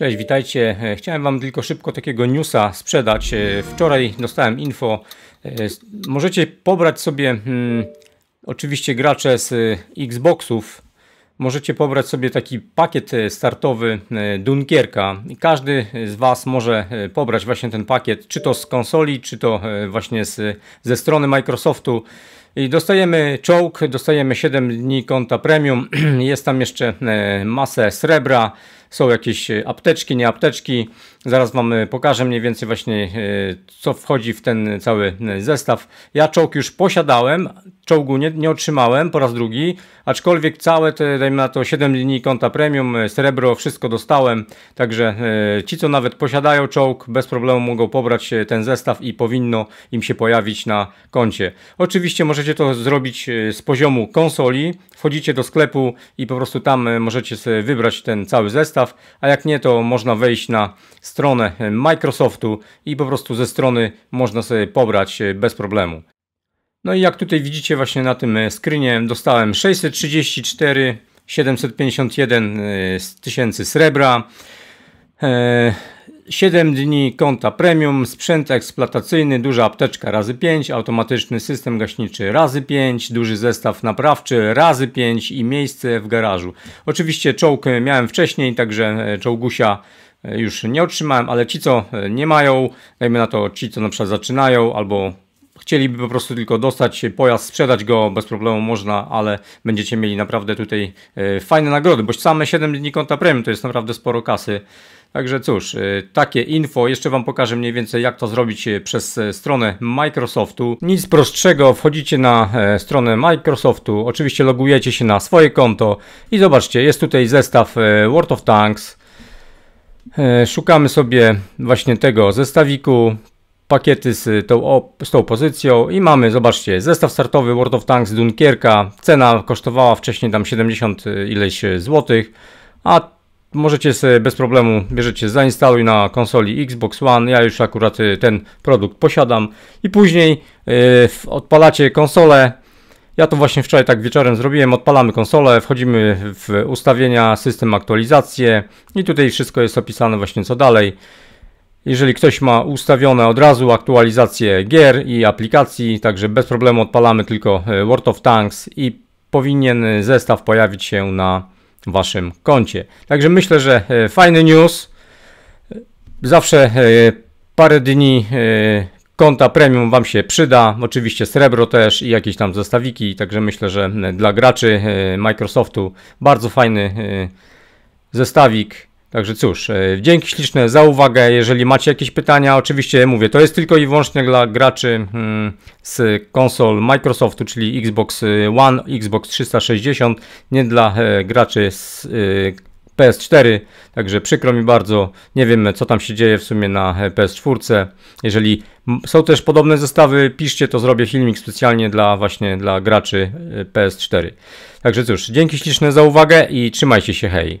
Cześć, witajcie. E, Chciałem Wam tylko szybko takiego newsa sprzedać. E, Wczoraj dostałem info. e, Możecie pobrać sobie, hmm, oczywiście gracze z Xboxów, możecie pobrać sobie taki pakiet startowy Dunkierka. Każdy z Was może pobrać właśnie ten pakiet, czy to z konsoli, czy to właśnie z, ze strony Microsoftu. I dostajemy czołg, dostajemy 7 dni konta premium, jest tam jeszcze e, masę srebra, są jakieś e, apteczki, nie apteczki. Zaraz Wam e, pokażę mniej więcej właśnie co wchodzi w ten cały zestaw. Ja czołg już posiadałem, czołgu nie, nie otrzymałem po raz drugi, aczkolwiek całe te, dajmy na to 7 dni konta premium, srebro, wszystko dostałem. Także ci, co nawet posiadają czołg, bez problemu mogą pobrać ten zestaw i powinno im się pojawić na koncie. Oczywiście możecie to zrobić e, z poziomu konsoli. Wchodzicie do sklepu i po prostu tam e, możecie sobie wybrać ten cały zestaw, a jak nie, to można wejść na stronę e, Microsoftu i po prostu ze strony można sobie pobrać bez problemu. No i jak tutaj widzicie właśnie na tym screenie dostałem 634 751 e, z tysięcy srebra. E, 7 dni konta premium, sprzęt eksploatacyjny, duża apteczka razy 5, automatyczny system gaśniczy razy 5, duży zestaw naprawczy razy 5 i miejsce w garażu. Oczywiście czołg miałem wcześniej, także e, czołgusia e, już nie otrzymałem, ale ci co e, nie mają, dajmy na to ci co na przykład zaczynają albo chcieliby po prostu tylko dostać pojazd, sprzedać go bez problemu można, ale będziecie mieli naprawdę tutaj fajne nagrody, bo same 7 dni konta premium to jest naprawdę sporo kasy. Także cóż, e, takie info. Jeszcze Wam pokażę mniej więcej, jak to zrobić e, przez e, stronę Microsoftu. Nic prostszego, wchodzicie na e, stronę Microsoftu, oczywiście logujecie się na swoje konto i zobaczcie, jest tutaj zestaw e, World of Tanks. E, Szukamy sobie właśnie tego zestawiku, pakiety z tą, z tą pozycją i mamy, zobaczcie, zestaw startowy World of Tanks Dunkierka. Cena kosztowała wcześniej tam 70 ileś złotych, a możecie sobie bez problemu, bierzecie, zainstaluj na konsoli Xbox One. Ja już akurat y, ten produkt posiadam i później y, w- odpalacie konsolę. Ja to właśnie wczoraj tak wieczorem zrobiłem. Odpalamy konsolę, wchodzimy w ustawienia, system, aktualizacje i tutaj wszystko jest opisane właśnie co dalej. Jeżeli ktoś ma ustawione od razu aktualizację gier i aplikacji, także bez problemu odpalamy tylko e, World of Tanks i powinien e, zestaw pojawić się na waszym koncie. Także myślę, że e, fajny news. Zawsze e, parę dni e, konta premium wam się przyda. Oczywiście srebro też i jakieś tam zestawiki, także myślę, że dla graczy Microsoftu bardzo fajny zestawik. Także cóż, e, dzięki śliczne za uwagę. Jeżeli macie jakieś pytania, oczywiście mówię, to jest tylko i wyłącznie dla graczy mm, z konsol Microsoftu, czyli Xbox One, Xbox 360, nie dla e, graczy z e, PS4. Także przykro mi bardzo, nie wiem co tam się dzieje w sumie na e, PS4. Jeżeli są też podobne zestawy, piszcie, to zrobię filmik specjalnie dla właśnie dla graczy e, PS4. Także cóż, dzięki śliczne za uwagę i trzymajcie się, hej.